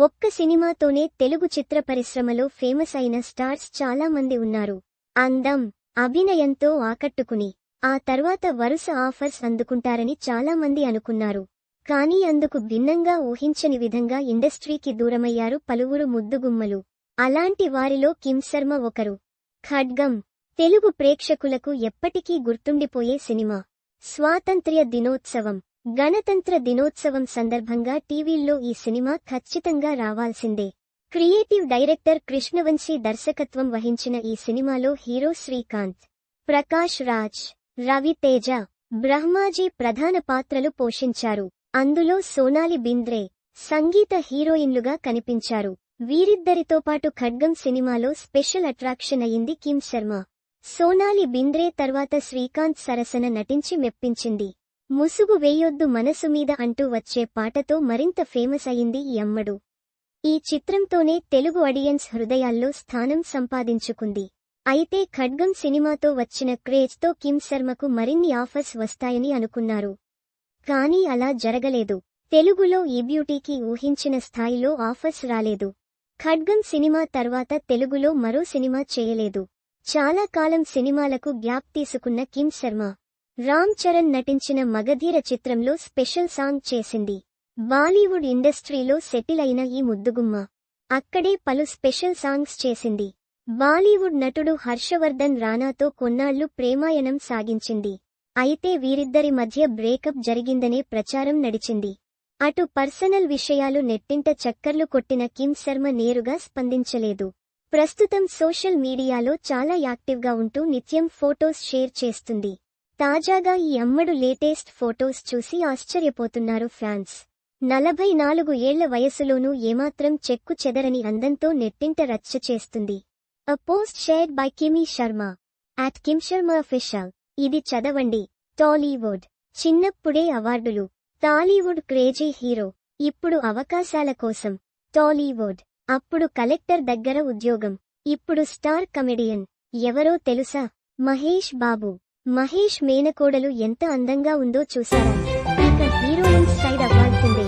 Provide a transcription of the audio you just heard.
ఒక్క సినిమాతోనే తెలుగు చిత్ర పరిశ్రమలో ఫేమస్ అయిన స్టార్స్ చాలా మంది ఉన్నారు. అందం అభినయంతో ఆకట్టుకుని ఆ తర్వాత వరుస ఆఫర్స్ అందుకుంటారని చాలా మంది అనుకున్నారు. కానీ అందుకు భిన్నంగా ఊహించని విధంగా ఇండస్ట్రీకి దూరమయ్యారు పలువురు ముద్దుగుమ్మలు. అలాంటి వారిలో కింశర్మ ఒకరు. ఖడ్గం తెలుగు ప్రేక్షకులకు ఎప్పటికీ గుర్తుండిపోయే సినిమా. స్వాతంత్ర్య దినోత్సవం. గణతంత్ర దినోత్సవం సందర్భంగా టీవీల్లో ఈ సినిమా ఖచ్చితంగా రావాల్సిందే. క్రియేటివ్ డైరెక్టర్ కృష్ణవంశీ దర్శకత్వం వహించిన ఈ సినిమాలో హీరో శ్రీకాంత్ ప్రకాష్ రాజ్ రవితేజ బ్రహ్మాజీ ప్రధాన పాత్రలు పోషించారు. అందులో సోనాలి బింద్రే సంగీత హీరోయిన్లుగా కనిపించారు. వీరిద్దరితో పాటు ఖడ్గం సినిమాలో స్పెషల్ అట్రాక్షన్ అయింది కిమ్ శర్మ. సోనాలి బింద్రే తర్వాత శ్రీకాంత్ సరసన నటించి మెప్పించింది. ముసుగు వేయొద్దు మనసు మీద అంటూ వచ్చే పాటతో మరింత ఫేమస్ అయింది ఈ అమ్మడు. ఈ చిత్రంతోనే తెలుగు ఆడియన్స్ హృదయాల్లో స్థానం సంపాదించుకుంది. అయితే ఖడ్గం సినిమాతో వచ్చిన క్రేజ్తో కిమ్ శర్మకు మరిన్ని ఆఫర్స్ వస్తాయని అనుకున్నారు. కానీ అలా జరగలేదు. తెలుగులో ఈ బ్యూటీకి ఊహించిన స్థాయిలో ఆఫర్స్ రాలేదు. ఖడ్గం సినిమా తర్వాత తెలుగులో మరో సినిమా చేయలేదు. చాలా కాలం సినిమాలకు గ్యాప్ తీసుకున్న కిమ్ శర్మ. రామ్ చరణ్ నటించిన మగధీర చిత్రంలో స్పెషల్ సాంగ్ చేసింది. బాలీవుడ్ ఇండస్ట్రీలో సెటిల్ అయిన ఈ ముద్దుగుమ్మ అక్కడే పలు స్పెషల్ సాంగ్స్ చేసింది. బాలీవుడ్ నటుడు హర్షవర్ధన్ రానాతో కొన్నాళ్ళు ప్రేమాయణం సాగించింది. అయితే వీరిద్దరి మధ్య బ్రేకప్ జరిగిందనే ప్రచారం నడిచింది. అటు పర్సనల్ విషయాలు నెట్టింట చక్కర్లు కొట్టిన కిమ్ శర్మ నేరుగా స్పందించలేదు. ప్రస్తుతం సోషల్ మీడియాలో చాలా యాక్టివ్గా ఉంటూ నిత్యం ఫోటోస్ షేర్ చేస్తుంది. తాజాగా ఈ అమ్మడు లేటెస్ట్ ఫోటోస్ చూసి ఆశ్చర్యపోతున్నారు ఫ్యాన్స్ నలభై నాలుగు ఏళ్ళ వయసులోనూ ఏమాత్రం చెక్కు చెదరని అందంతో నెట్టింట రచ్చ చేస్తుంది. A post shared by Kimi Sharma at Kim Sharma official ఇది చదవండి. టాలీవుడ్. చిన్నప్పుడే అవార్డులు. Tollywood crazy hero. ఇప్పుడు అవకాశాల కోసం. టాలీవుడ్. అప్పుడు కలెక్టర్ దగ్గర ఉద్యోగం. ఇప్పుడు స్టార్ కమెడియన్. ఎవరో తెలుసా? మహేష్ బాబు. మహేష్ మేనకోడలు ఎంత అందంగా ఉందో చూసారా ఇక హీరోయిన్ సైడ్ అవ్వాల్సిందే